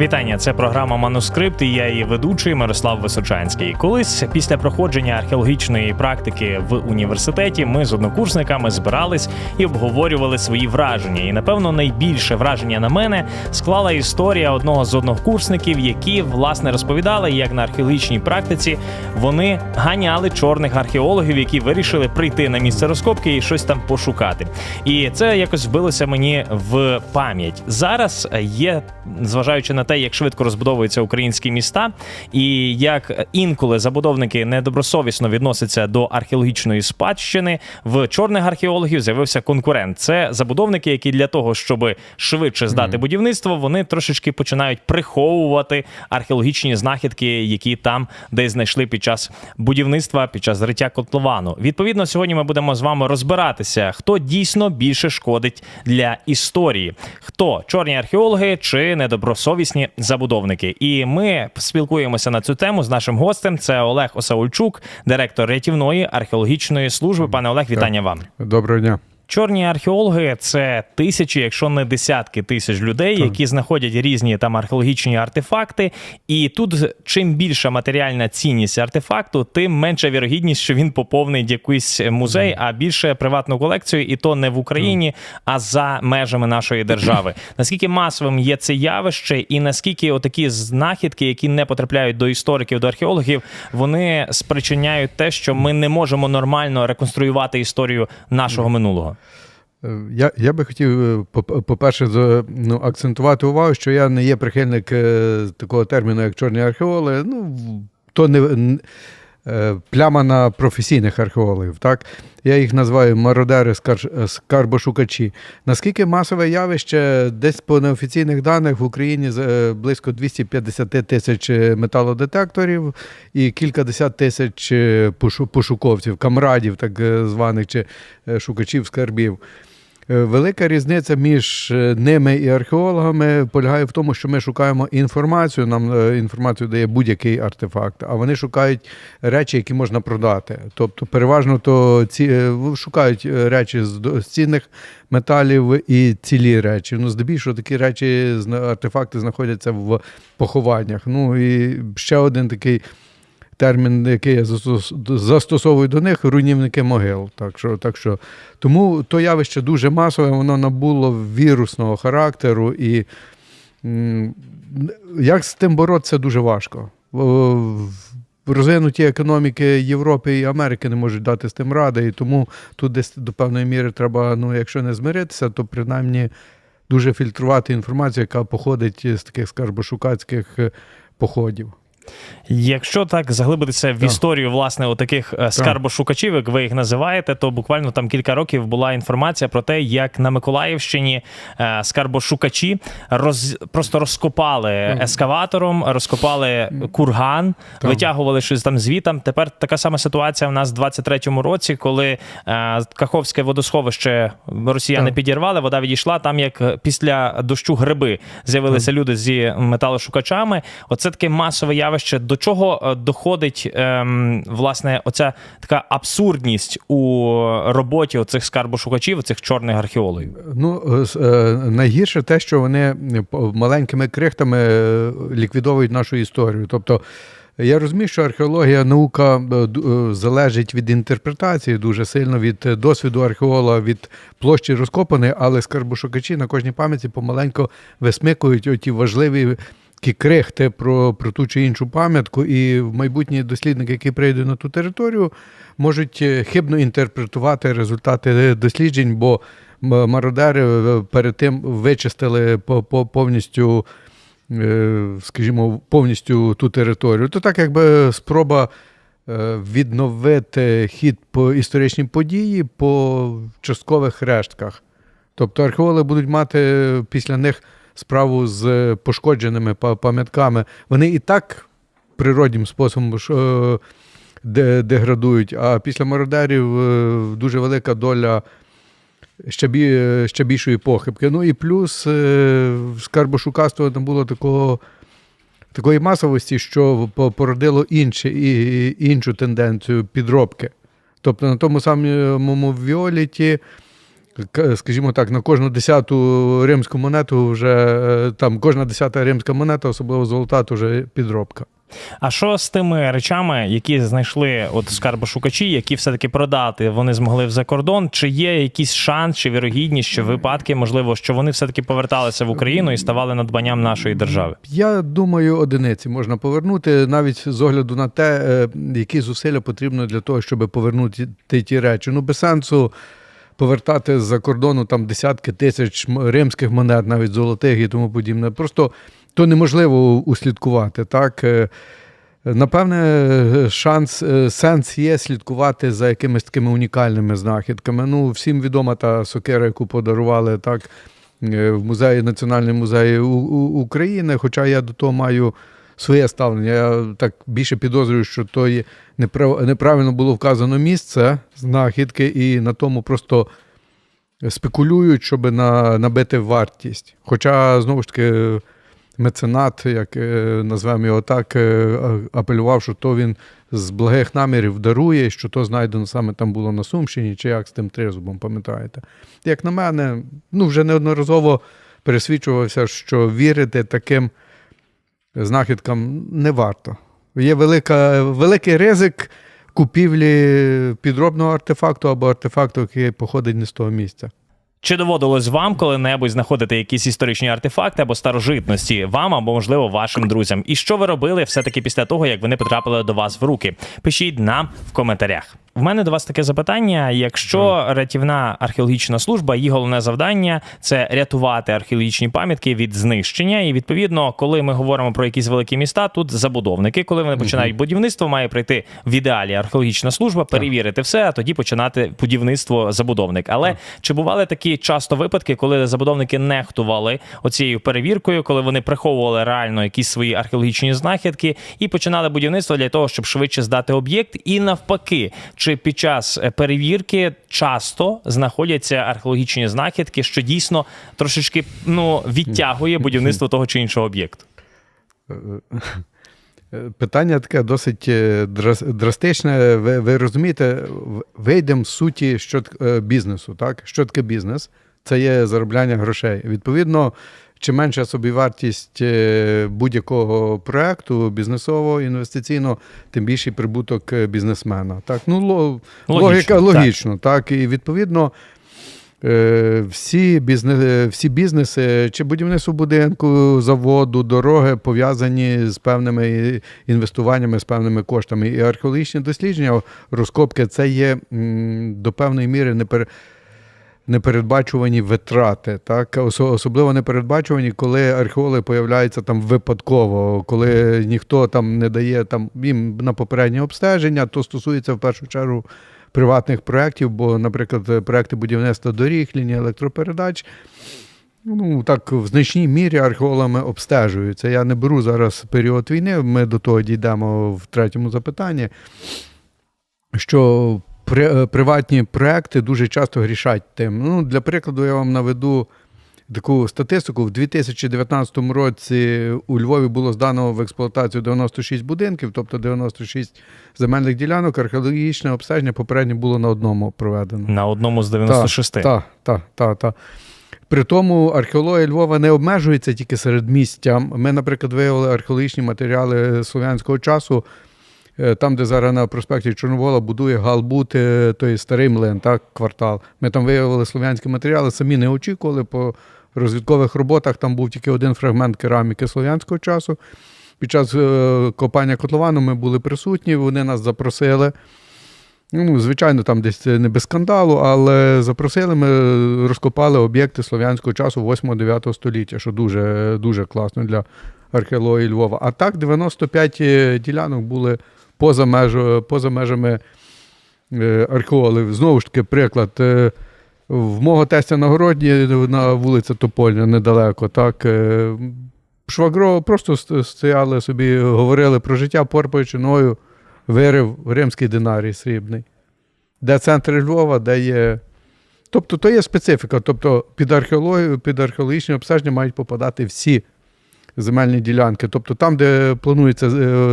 Вітання, це програма Манускрипт. і Я її ведучий Мирослав Височанський. Колись після проходження археологічної практики в університеті ми з однокурсниками збирались і обговорювали свої враження. І напевно найбільше враження на мене склала історія одного з однокурсників, які власне розповідали, як на археологічній практиці вони ганяли чорних археологів, які вирішили прийти на місце розкопки і щось там пошукати. І це якось вбилося мені в пам'ять. Зараз є, зважаючи на те, як швидко розбудовуються українські міста, і як інколи забудовники недобросовісно відносяться до археологічної спадщини, в чорних археологів з'явився конкурент. Це забудовники, які для того, щоб швидше здати будівництво, вони трошечки починають приховувати археологічні знахідки, які там десь знайшли під час будівництва, під час зриття котловану. Відповідно, сьогодні ми будемо з вами розбиратися, хто дійсно більше шкодить для історії, хто чорні археологи чи недобросовісні забудовники. І ми спілкуємося на цю тему з нашим гостем. Це Олег Осаульчук, директор рятівної археологічної служби. Пане Олег, вітання вам. Доброго дня. Чорні археологи це тисячі, якщо не десятки тисяч людей, які знаходять різні там археологічні артефакти. І тут чим більша матеріальна цінність артефакту, тим менша вірогідність, що він поповнить якийсь музей, а більше приватну колекцію, і то не в Україні, а за межами нашої держави. Наскільки масовим є це явище, і наскільки отакі знахідки, які не потрапляють до істориків, до археологів, вони спричиняють те, що ми не можемо нормально реконструювати історію нашого минулого. Е, Я, я би хотів, е, по- по-перше, ну, акцентувати увагу, що я не є прихильник е, такого терміну, як чорні археологи. Ну, то не е, пляма на професійних археологів. Так? Я їх називаю мародери, скарбошукачі. Наскільки масове явище, десь по неофіційних даних в Україні е, близько 250 тисяч е, металодетекторів і кількадесят тисяч е, пошуковців, камрадів, так е, званих, чи е, шукачів скарбів. Е, Велика різниця між е, ними і археологами полягає в тому, що ми шукаємо інформацію. Нам е, інформацію дає будь-який артефакт, а вони шукають речі, які можна продати. Тобто, переважно то ці шукають речі з цінних металів і цілі речі. Ну, здебільшого такі речі артефакти знаходяться в похованнях. Ну і ще один такий термін, який я застосовую до них, руйнівники могил. Так що, так що, тому то явище дуже масове, воно набуло вірусного характеру, і як з тим боротися дуже важко. Розвинуті економіки Європи і Америки не можуть дати з тим ради, і тому тут десь до певної міри треба, ну, якщо не змиритися, то принаймні дуже фільтрувати інформацію, яка походить з таких скарбошукацьких е, походів. Якщо так заглибитися в історію власне отаких е, скарбошукачів, як ви їх називаєте, то буквально там кілька років була інформація про те, як на Миколаївщині е, скарбошукачі роз просто розкопали ескаватором, розкопали курган, Так. витягували щось там звітам. Тепер така сама ситуація в нас в 23-му році, коли е, Каховське водосховище росіяни Так. підірвали, вода відійшла. Там як після дощу гриби з'явилися люди зі металошукачами. Оце таке масове явище. До чого е, доходить ем, власне оця така абсурдність у роботі оцих скарбошукачів, цих чорних археологів? Ну, е, найгірше те, що вони е, маленькими крихтами ліквідовують нашу історію. Тобто, я розумію, що археологія наука залежить від інтерпретації дуже сильно, від досвіду археолога, від площі розкопаної, але скарбошукачі на кожній пам'яті помаленько висмикують оті важливі крихти про, про ту чи іншу пам'ятку, і майбутні дослідники, які прийдуть на ту територію, можуть е, хибно інтерпретувати результати е, досліджень, бо мародери е, перед тим вичистили по, по повністю, скажімо, повністю ту територію. То так, якби спроба відновити хід по історичній події по часткових рештках. Тобто археологи будуть мати після них справу з пошкодженими пам'ятками. Вони і так природнім способом е, де- деградують, а після мародерів е, дуже велика доля ще, бі, ще більшої похибки. Ну і плюс е, скарбошукацтво не було такого. Такої масовості, що породило інше, і, іншу тенденцію підробки. Тобто на тому самому Віоліті скажімо так, на кожну десяту римську монету вже е, там кожна десята римська монета, особливо золота, то вже підробка. А що з тими речами, які знайшли от скарбошукачі, які все-таки продати вони змогли за кордон? Чи є якийсь шанс чи вірогідність, чи випадки, можливо, що вони все-таки поверталися в Україну і ставали надбанням нашої держави? Я думаю, одиниці можна повернути навіть з огляду на те, е, які зусилля потрібно для того, щоб повернути ті речі. Ну, без сенсу повертати з-за кордону там десятки тисяч римських монет, навіть золотих і тому подібне. Просто то неможливо услідкувати. Так? Е, Напевне, шанс, е, сенс є слідкувати за якимись такими унікальними знахідками. Ну, всім відома та сокира, яку подарували так е, в музеї Національному музеї України. Хоча я до того маю своє ставлення. Я так більше підозрюю, що то є неправ- неправильно було вказано місце знахідки, і на тому просто спекулюють, щоб на, набити вартість. Хоча, знову ж таки, меценат, як е, назвемо його так, е, апелював, що то він з благих намірів дарує, що то знайдено саме там було на Сумщині, чи як з тим тризубом, пам'ятаєте? Як на мене, ну вже неодноразово пересвідчувався, що вірити таким знахідкам не варто. Є велика, великий ризик купівлі підробного артефакту або артефакту, який походить не з того місця. Чи доводилось вам коли-небудь знаходити якісь історичні артефакти або старожитності вам або, можливо, вашим друзям? І що ви робили все-таки після того, як вони потрапили до вас в руки? Пишіть нам в коментарях. В мене до вас таке запитання: якщо рятівна археологічна служба, її головне завдання це рятувати археологічні пам'ятки від знищення. І відповідно, коли ми говоримо про якісь великі міста, тут забудовники, коли вони починають будівництво, має прийти в ідеалі археологічна служба, перевірити все, а тоді починати будівництво забудовник. Але чи бували такі часто випадки, коли забудовники нехтували оцією перевіркою, коли вони приховували реально якісь свої археологічні знахідки і починали будівництво для того, щоб швидше здати об'єкт, і навпаки, чи під час е, перевірки часто знаходяться археологічні знахідки, що дійсно трошечки ну відтягує будівництво того чи іншого об'єкту? Е, Питання таке досить е, драстичне. Ви, ви розумієте, вийдемо з суті що, е, бізнесу. Так? Що таке бізнес? Це є заробляння грошей. Відповідно, чим менша собівартість е, будь-якого проекту бізнесового, інвестиційного, тим більший прибуток е, бізнесмена. Так? Ну, ло- Логічно, логіка так. Так? І відповідно. Е, Всі, бізнес, всі бізнеси, чи будівництво будинку, заводу, дороги пов'язані з певними інвестуваннями, з певними коштами. І археологічні дослідження, розкопки це є до певної міри непередбачувані витрати. Так? Особливо непередбачувані, коли археологи появляються там випадково, коли ніхто там не дає там, їм на попереднє обстеження, то стосується в першу чергу приватних проєктів, бо, наприклад, проекти будівництва доріг, лінії електропередач. Ну, так, в значній мірі археологами обстежуються. Я не беру зараз період війни, ми до того дійдемо в третьому запитанні, що при, е, приватні проекти дуже часто грішать тим. Ну, для прикладу, я вам наведу таку статистику. В 2019 році у Львові було здано в експлуатацію 96 будинків, тобто 96 земельних ділянок. Археологічне обстеження попередньо було на одному проведено. На одному з 96. Так, так, так, так. При тому археологія Львова не обмежується тільки серед містя. Ми, наприклад, виявили археологічні матеріали слов'янського часу, е, там, де зараз на проспекті Чорновола будує Галбут, е, той старий млин, так, квартал. Ми там виявили слов'янські матеріали, самі не очікували. По розвідкових роботах там був тільки один фрагмент кераміки слов'янського часу. Під час е, копання котловану ми були присутні, вони нас запросили. Ну, звичайно, там десь не без скандалу, але запросили ми, розкопали об'єкти слов'янського часу 8-9 століття, що дуже, дуже класно для археології Львова. А так 95 ділянок були поза, межу, поза межами е, археологів. Знову ж таки, приклад. е, В мого тестя на городі на вулиця Топольня недалеко. Так, е, Швагро просто стояли собі, говорили про життя, порпаючи ногою, вирив римський динарій срібний. Де центр Львова, де є. Тобто, то є специфіка. Тобто, під археологію, під археологічне обстеження мають попадати всі земельні ділянки. Тобто там, де планується е,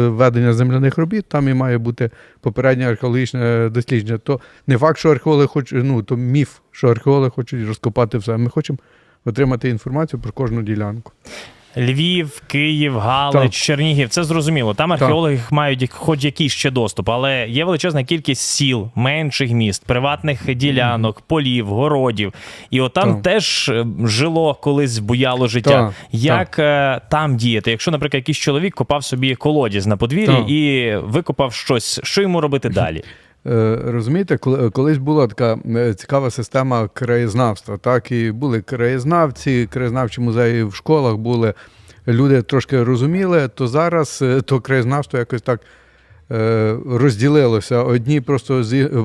ведення земляних робіт, там і має бути попереднє археологічне дослідження. То не факт, що археологи хочуть, ну то міф, що археологи хочуть розкопати все. Ми хочемо отримати інформацію про кожну ділянку. Львів, Київ, Галич, Так. Чернігів це зрозуміло. Там археологи мають хоч якийсь ще доступ, але є величезна кількість сіл, менших міст, приватних ділянок, полів, городів. І от там Так. теж е, жило колись буяло життя. Так, Як е, там діяти? Якщо, наприклад, якийсь чоловік копав собі колодязь на подвір'ї Так. і викопав щось, що йому робити далі? Е, Розумієте, колись була така е, цікава система краєзнавства. Так, і були краєзнавці, краєзнавчі музеї в школах були. Люди трошки розуміли, то зараз е, то краєзнавство якось так розділилося. Одні просто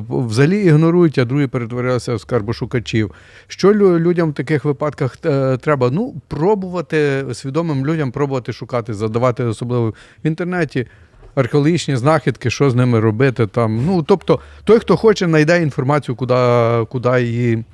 взагалі ігнорують, а другі перетворилися в скарбошукачів. Що людям в таких випадках треба? Ну, пробувати свідомим людям пробувати шукати, задавати особливо в інтернеті археологічні знахідки, що з ними робити там. Ну, тобто, той, хто хоче, знайде інформацію, куди, куди її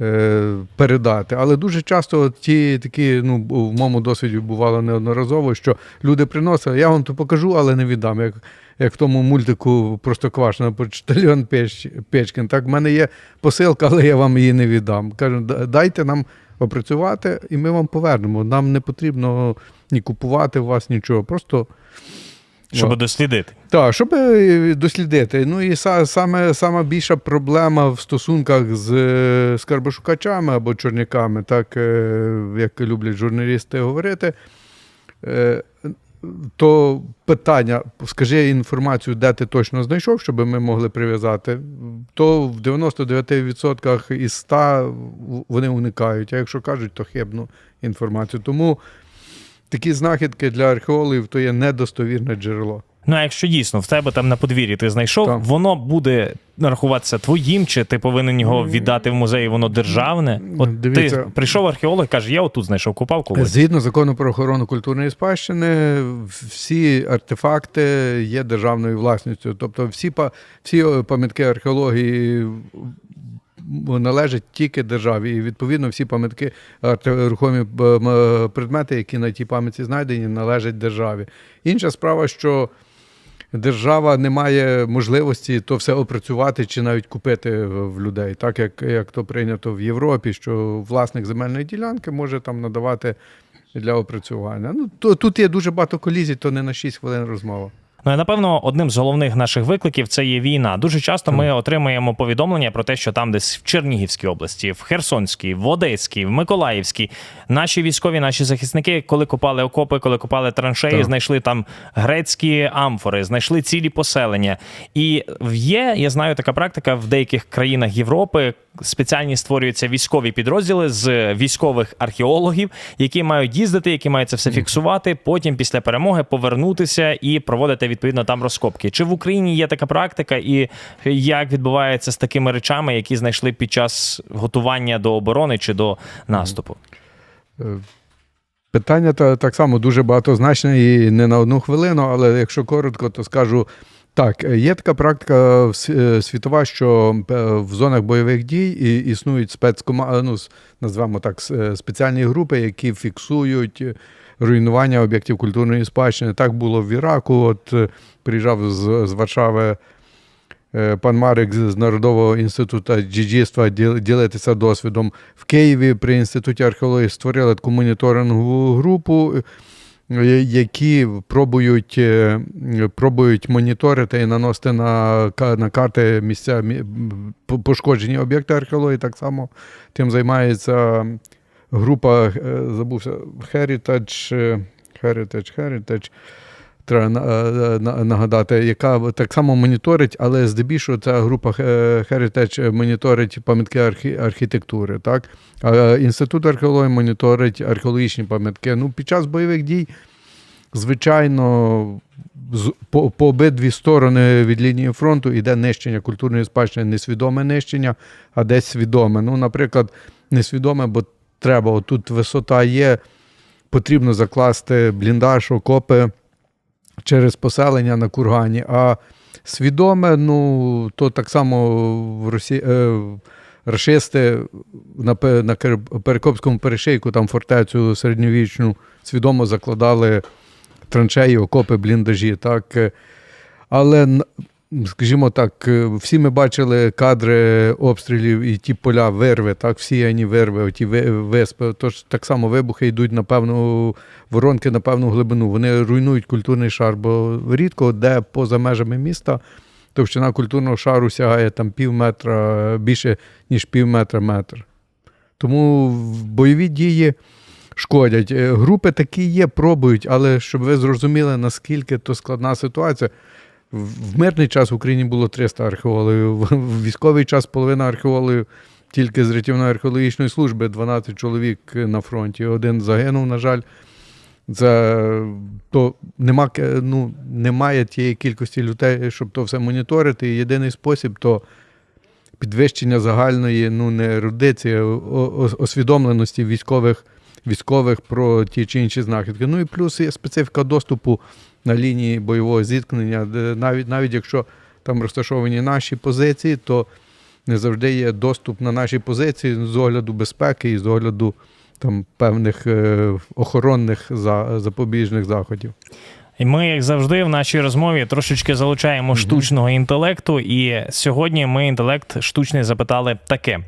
е, передати. Але дуже часто ті такі, ну, в моєму досвіді бувало неодноразово, що люди приносили, я вам то покажу, але не віддам. Як, як в тому мультику Простоквашино почтальон Печ, Печкін. Так, в мене є посилка, але я вам її не віддам. Кажу, дайте нам опрацювати, і ми вам повернемо. Нам не потрібно ні купувати у вас нічого. Просто Щоб О. дослідити. так, щоб е, дослідити. Ну і са- саме сама більша проблема в стосунках з е, скарбошукачами або чорняками, так е, як люблять журналісти говорити. То питання, скажи інформацію, де ти точно знайшов, щоб ми могли прив'язати, то в 99% із 100 вони уникають. А якщо кажуть, то хибну інформацію. Тому такі знахідки для археологів то є недостовірне джерело. Ну, а якщо дійсно в тебе там на подвір'ї ти знайшов, Так. воно буде рахуватися твоїм, чи ти повинен його віддати в музей, воно державне. От Дивіться. ти прийшов археолог і каже, я отут знайшов, купав колись. Згідно закону про охорону культурної спадщини, всі артефакти є державною власністю. Тобто всі, па- всі е, пам'ятки археології належать тільки державі. І відповідно всі пам'ятки, рухомі е, предмети, які на тій пам'ятці знайдені, належать державі. Інша справа, що держава не має можливості то все опрацювати чи навіть купити в людей, так як, як то прийнято в Європі, що власник земельної ділянки може там надавати для опрацювання. Ну, то, тут є дуже багато колізій, то не на 6 хвилин розмова. Ну і напевно одним з головних наших викликів це є війна. Дуже часто ми отримуємо повідомлення про те, що там, десь в Чернігівській області, в Херсонській, в Одеській, в Миколаївській, наші військові, наші захисники, коли копали окопи, коли копали траншеї, Так. знайшли там грецькі амфори, знайшли цілі поселення. І є, я знаю, така практика в деяких країнах Європи. Спеціальні створюються військові підрозділи з військових археологів, які мають їздити, які мають це все фіксувати. Потім після перемоги повернутися і проводити відповідно там розкопки. Чи в Україні є така практика, і як відбувається з такими речами, які знайшли під час готування до оборони чи до наступу? Е, Питання так само дуже багатозначне і не на одну хвилину, але якщо коротко, то скажу так: е, є така практика е, світова, що е, в зонах бойових дій існують спецкома... ну, назвемо так, спеціальні групи, які фіксують руйнування об'єктів культурної спадщини. Так було в Іраку. От приїжджав з, з Варшави. Пан Марик з Народового інституту діджійства діл- ділитися досвідом в Києві при інституті археології створили таку моніторингову групу, які пробують, е, пробують моніторити і наносити на, на карти місця пошкоджені об'єкти археології. Так само тим займається група, е, забувся, Heritage, е, Heritage, Heritage. Треба е, на- нагадати, яка так само моніторить, але здебільшого ця група е, Heritage моніторить пам'ятки архі- архітектури. Так? Е, інститут археології моніторить археологічні пам'ятки. Ну, під час бойових дій, звичайно, по, по обидві сторони від лінії фронту йде нищення культурної спадщини, несвідоме нищення, а десь свідоме. Ну, наприклад, несвідоме, бо треба, отут висота є, потрібно закласти бліндаж, окопи через поселення на кургані. А свідоме, ну, то так само в Росії. Е, рашисти на, на Перекопському перешийку, там фортецю середньовічну, свідомо закладали траншеї, окопи, бліндажі. Так. е. Але, скажімо так, е, всі ми бачили кадри обстрілів і ті поля вирви, так, всіяні вирви, ті ви- виспи. Тож так само вибухи йдуть на певну воронки на певну глибину. Вони руйнують культурний шар, бо рідко де поза межами міста товщина культурного шару сягає там пів метра, більше, ніж пів метра метр. Тому бойові дії шкодять. Е, Групи такі є, пробують, але щоб ви зрозуміли, наскільки то складна ситуація. В мирний час в Україні було 300 археологів, в- військовий час половина археологів тільки з рятівної археологічної служби, 12 чоловік на фронті. Один загинув, на жаль. Це то нема, ну, немає тієї кількості людей, щоб то все моніторити. І єдиний спосіб то підвищення загальної ну, не освідомленості військових, військових про ті чи інші знахідки. Ну і плюс є специфіка доступу на лінії бойового зіткнення, навіть, навіть якщо там розташовані наші позиції, то не завжди є доступ на наші позиції з огляду безпеки і з огляду там певних е, охоронних за, запобіжних заходів. І ми, як завжди, в нашій розмові трошечки залучаємо штучного інтелекту. І сьогодні ми інтелект штучний запитали таке: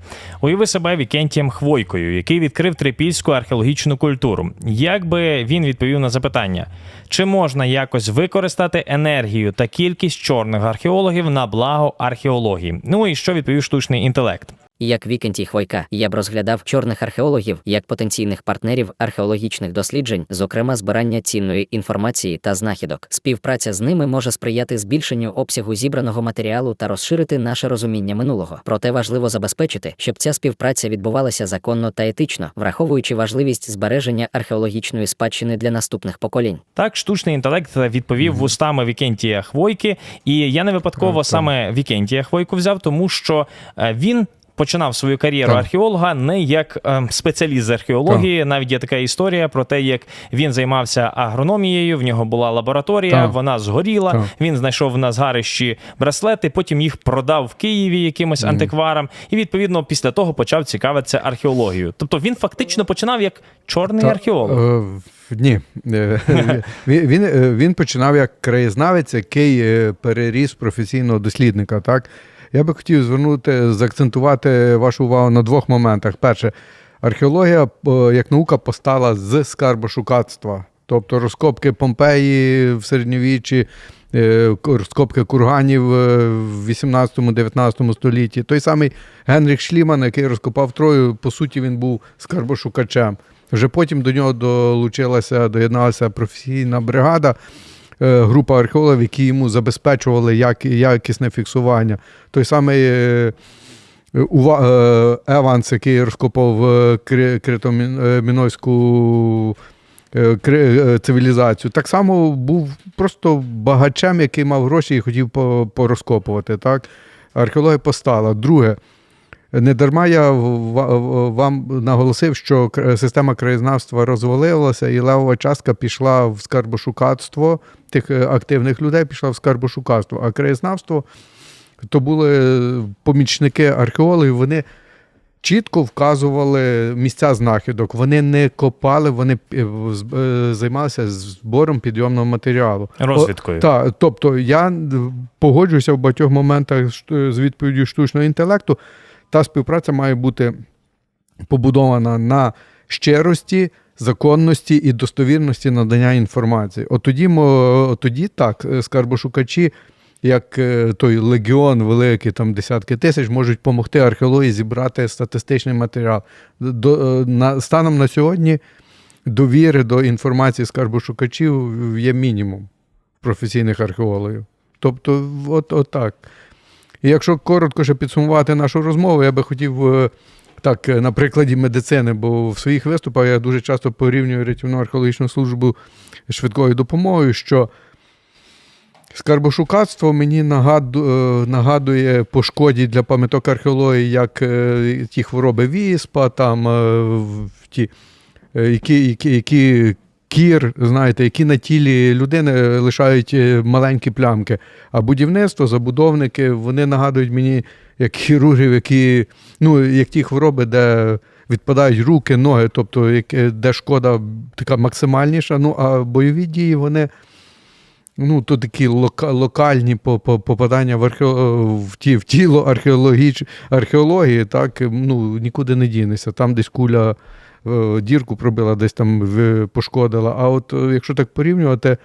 уяви себе Вікентієм Хвойкою, який відкрив трипільську археологічну культуру. Як би він відповів на запитання, чи можна якось використати енергію та кількість чорних археологів на благо археології? Ну і що відповів штучний інтелект? Як Вікентій Хвойка, я б розглядав чорних археологів як потенційних партнерів археологічних досліджень, зокрема збирання цінної інформації та знахідок. Співпраця з ними може сприяти збільшенню обсягу зібраного матеріалу та розширити наше розуміння минулого. Проте важливо забезпечити, щоб ця співпраця відбувалася законно та етично, враховуючи важливість збереження археологічної спадщини для наступних поколінь. Так, штучний інтелект відповів вустами Вікентія Хвойки, і я не випадково Так, так. саме Вікентія Хвойку взяв, тому що е, він. Починав свою кар'єру Так. археолога не як е, спеціаліст з археології. Навіть є така історія про те, як він займався агрономією. В нього була лабораторія, Так. вона згоріла. Так. Він знайшов на згарищі браслети, потім їх продав в Києві якимось антикварам, і відповідно після того почав цікавитися археологією. Тобто він фактично починав як чорний Та, археолог. е, Ні. Е, Він, він, він починав як краєзнавець, який переріс професійного дослідника. Так? Я би хотів звернути, заакцентувати вашу увагу на двох моментах. Перше, археологія е, як наука постала з скарбошукацтва. Тобто розкопки Помпеї в середньовіччі, е, розкопки курганів е, в 18-19 столітті. Той самий Генріх Шліман, який розкопав Трою, по суті, він був скарбошукачем. Вже потім до нього долучилася, доєдналася професійна бригада, група археологів, які йому забезпечували як, якісне фіксування. Той самий е, е, Еванс, який розкопав е, Кри- е, е, цивілізацію, так само був просто багачем, який мав гроші і хотів порозкопувати. Так? Археологія постала. Друге, не дарма я вам наголосив, що система краєзнавства розвалилася, і левова частка пішла в скарбошукацтво тих е, активних людей, пішла в скарбошукацтво. А краєзнавство то були помічники археологів, вони чітко вказували місця знахідок. Вони не копали, вони е, е, займалися збором підйомного матеріалу. Розвідкою. Так, тобто я погоджуюся в багатьох моментах з відповіддю штучного інтелекту. Та співпраця має бути побудована на щирості, законності і достовірності надання інформації. От тоді, тоді так, е, скарбошукачі, як е, той легіон великий, там десятки тисяч, можуть допомогти археології зібрати статистичний матеріал. До, е, на, станом на сьогодні довіри до інформації скарбошукачів є мінімум професійних археологів. Тобто, от, от так. І якщо коротко ще підсумувати нашу розмову, я би хотів е, так, е, на прикладі медицини, бо в своїх виступах я дуже часто порівнюю рятівну археологічну службу з швидкою допомогою, що скарбошукацтво мені е, нагадує по шкоді для пам'яток археології, як е, ті хвороби віспа, там, е, ті, е, які, які, які кір, знаєте, які на тілі людини лишають е, маленькі плямки. А будівництво, забудовники, вони нагадують мені як хірургів, які, ну, як ті хвороби, де відпадають руки, ноги, тобто е, де шкода така максимальніша. Ну, а бойові дії, вони. Ну, то такі лока, локальні по- по- попадання в, архео, в, ті, в тіло археологіч, археології, так, ну, нікуди не дінешся. Там десь куля е, дірку пробила, десь там пошкодила. А от е, якщо так порівнювати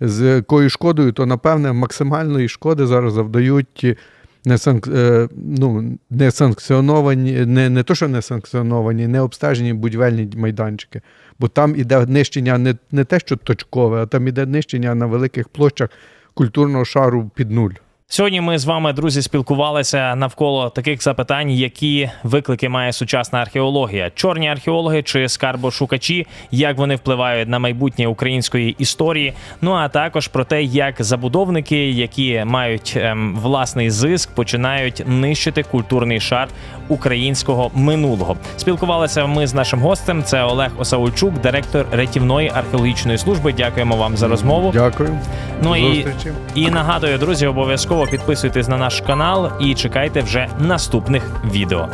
з якою шкодою, то напевне максимальної шкоди зараз завдають несанк... е, ну, несанкціоновані, не, не то, що несанкціоновані, не обстежені будівельні майданчики. Бо там іде нищення не, не те, що точкове, а там іде нищення на великих площах культурного шару під нуль. Сьогодні ми з вами, друзі, спілкувалися навколо таких запитань, які виклики має сучасна археологія: чорні археологи чи скарбошукачі, як вони впливають на майбутнє української історії. Ну а також про те, як забудовники, які мають ем, власний зиск, починають нищити культурний шар українського минулого. Спілкувалися ми з нашим гостем. Це Олег Осаульчук, директор рятівної археологічної служби. Дякуємо вам за розмову. Дякую. Ну і і нагадую, друзі, обов'язково підписуйтесь на наш канал і чекайте вже наступних відео.